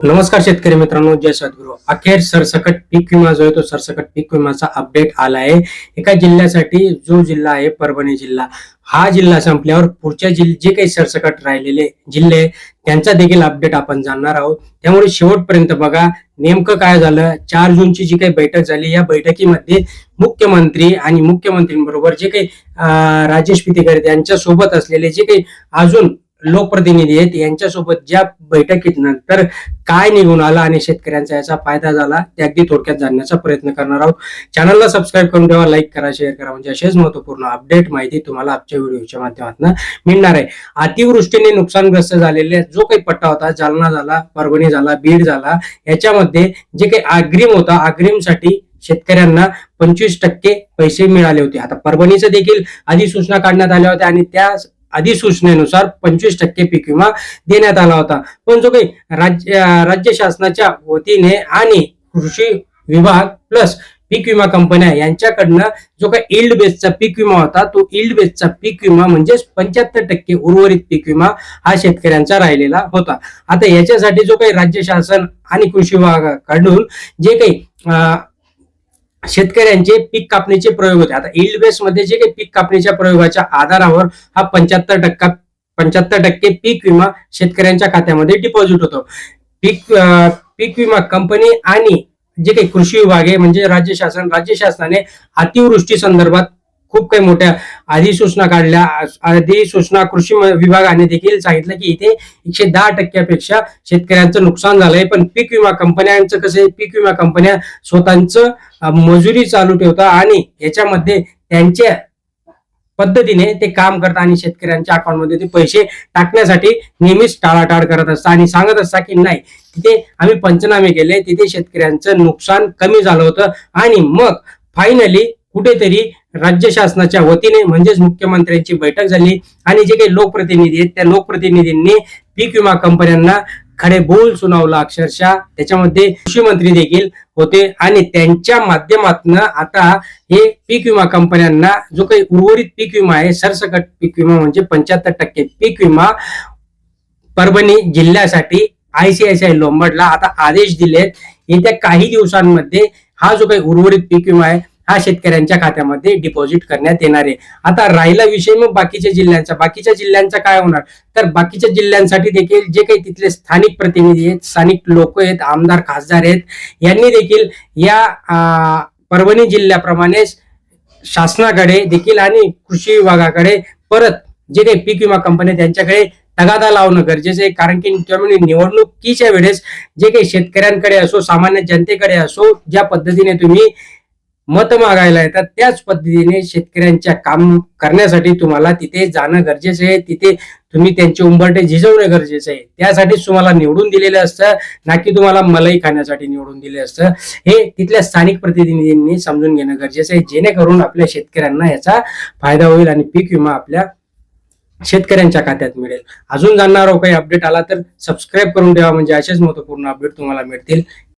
नमस्कार शेतकरी मित्रांनो जय सद्गुरू. अखेर सरसकट पीक विमा जो आहे तो सरसकट पीक विमाचा अपडेट आला आहे. एका जिल्ह्यासाठी जो जिल्हा आहे परभणी जिल्हा. हा जिल्हा संपल्यावर पुढच्या जिल्हे जे काही सरसकट राहिलेले जिल्हे त्यांचा देखील अपडेट आपण जाणणार आहोत. त्यामुळे शेवटपर्यंत बघा नेमकं काय झालं? चार जूनची जी काही बैठक झाली या बैठकीमध्ये मुख्यमंत्री आणि मुख्यमंत्र्यांबरोबर जे काही राजेश पितेकर यांच्या सोबत असलेले जे काही अजून लोकप्रतिनिधी आहेत. यांच्यासोबत ज्या बैठकीत नंतर काय निघून आला आणि शेतकऱ्यांचा याचा फायदा झाला ते अगदी थोडक्यात जाणण्याचा प्रयत्न करणार आहोत. चॅनलला सबस्क्राईब करून ठेवा लाईक करा शेअर करा. म्हणजे असेच महत्त्वपूर्ण अपडेट माहिती तुम्हाला आजच्या व्हिडिओच्या माध्यमातून मिळणार आहे. अतिवृष्टीने नुकसानग्रस्त झालेले जो काही पट्टा होता जालना झाला परभणी झाला बीड झाला याच्यामध्ये जे काही अग्रिम होता अग्रिमसाठी शेतकऱ्यांना पंचवीस टक्के पैसे मिळाले होते. आता परभणीचं देखील अधिसूचना काढण्यात आल्या होत्या आणि त्या अधिसूचनेनुसार पंचवीस टक्के पीक विमा देण्यात आला होता. पण जो काही राज्य राज्य शासनाच्या वतीने आणि कृषी विभाग प्लस पीक विमा कंपन्या यांच्याकडनं जो काही इल्ड बेसचा पीक विमा होता तो इल्ड बेसचा पीक विमा म्हणजेच पंच्याहत्तर टक्के उर्वरित पीक विमा हा शेतकऱ्यांचा राहिलेला होता. आता याच्यासाठी जो काही राज्य शासन आणि कृषी विभागाकडून जे काही शेतकऱ्यांचे पीक कापणीचे प्रयोग होते. आता इल्ड बेस मध्ये जे काही पीक कापणीच्या प्रयोगाच्या आधारावर हा पंच्याहत्तर टक्का पंच्याहत्तर टक्के पीक विमा शेतकऱ्यांच्या खात्यामध्ये डिपॉझिट होतो. पीक पीक विमा कंपनी आणि जे काही कृषी विभाग आहे म्हणजे राज्य शासन राज्य शासनाने अतिवृष्टी संदर्भात खूप काही मोठ्या अधिसूचना काढल्या. अधिसूचना कृषी म- विभागाने देखील सांगितलं की इथे एकशे दहा टक्क्यापेक्षा शेतकऱ्यांचं नुकसान झालंय. पण पीक विमा कंपन्यांचं कसं आहे? पीक विमा कंपन्या स्वतःचं मजुरी चालू ठेवतात आणि याच्यामध्ये त्यांच्या पद्धतीने ते काम करतात आणि शेतकऱ्यांच्या अकाउंटमध्ये ते पैसे टाकण्यासाठी नेहमीच टाळाटाळ करत असतात आणि सांगत असतात की नाही तिथे आम्ही पंचनामे केले तिथे शेतकऱ्यांचं नुकसान कमी झालं होतं आणि मग फायनली कुठेतरी राज्य शासनाच्या वतीने म्हणजेच मुख्यमंत्र्यांची बैठक झाली आणि जे काही लोकप्रतिनिधी आहेत त्या लोकप्रतिनिधींनी पीक विमा कंपन्यांना खडे बोल सुनावला अक्षरशः. त्याच्यामध्ये कृषी मंत्री देखील होते आणि त्यांच्या माध्यमातून आता हे पीक विमा कंपन्यांना जो काही उर्वरित पीक विमा आहे सरसकट पीक विमा म्हणजे पंच्याहत्तर टक्के पीक विमा परभणी जिल्ह्यासाठी आयसीआयसीआय लोंबडला आता आदेश दिलेत. येत्या काही दिवसांमध्ये हा जो काही उर्वरित पीक विमा आहे हा शेतकऱ्यांच्या खात्यामध्ये डिपॉझिट करण्यात येणार आहे. आता राहिला विषय मग बाकीच्या जिल्ह्यांचा. बाकीच्या जिल्ह्यांचा काय होणार? तर बाकीच्या जिल्ह्यांसाठी देखील जे काही तिथले स्थानिक प्रतिनिधी आहेत स्थानिक लोक आहेत आमदार खासदार आहेत यांनी देखील या परभणी जिल्ह्याप्रमाणे शासनाकडे देखील आणि कृषी विभागाकडे परत जे काही पीक विमा कंपन्या त्यांच्याकडे तगादा लावणं गरजेचं आहे. कारण की त्यामुळे निवडणुकीच्या वेळेस जे काही शेतकऱ्यांकडे असो सामान्य जनतेकडे असो ज्या पद्धतीने तुम्ही मत मागायला येतात. त्याच पद्धतीने शेतकऱ्यांच्या काम करण्यासाठी तुम्हाला तिथे जाणं गरजेचं आहे. तिथे तुम्ही त्यांचे उंबरटे झिजवणं गरजेचं आहे. त्यासाठीच तुम्हाला निवडून दिलेलं असतं ना की तुम्हाला मलाई खाण्यासाठी निवडून दिले असतं. हे तिथल्या स्थानिक प्रतिनिधींनी समजून घेणं गरजेचं आहे. जेणेकरून आपल्या शेतकऱ्यांना याचा फायदा होईल आणि पीक विमा आपल्या शेतकऱ्यांच्या खात्यात मिळेल. अजून जाणणार काही अपडेट आला तर सबस्क्राईब करून ठेवा. म्हणजे असेच महत्त्वपूर्ण अपडेट तुम्हाला मिळतील.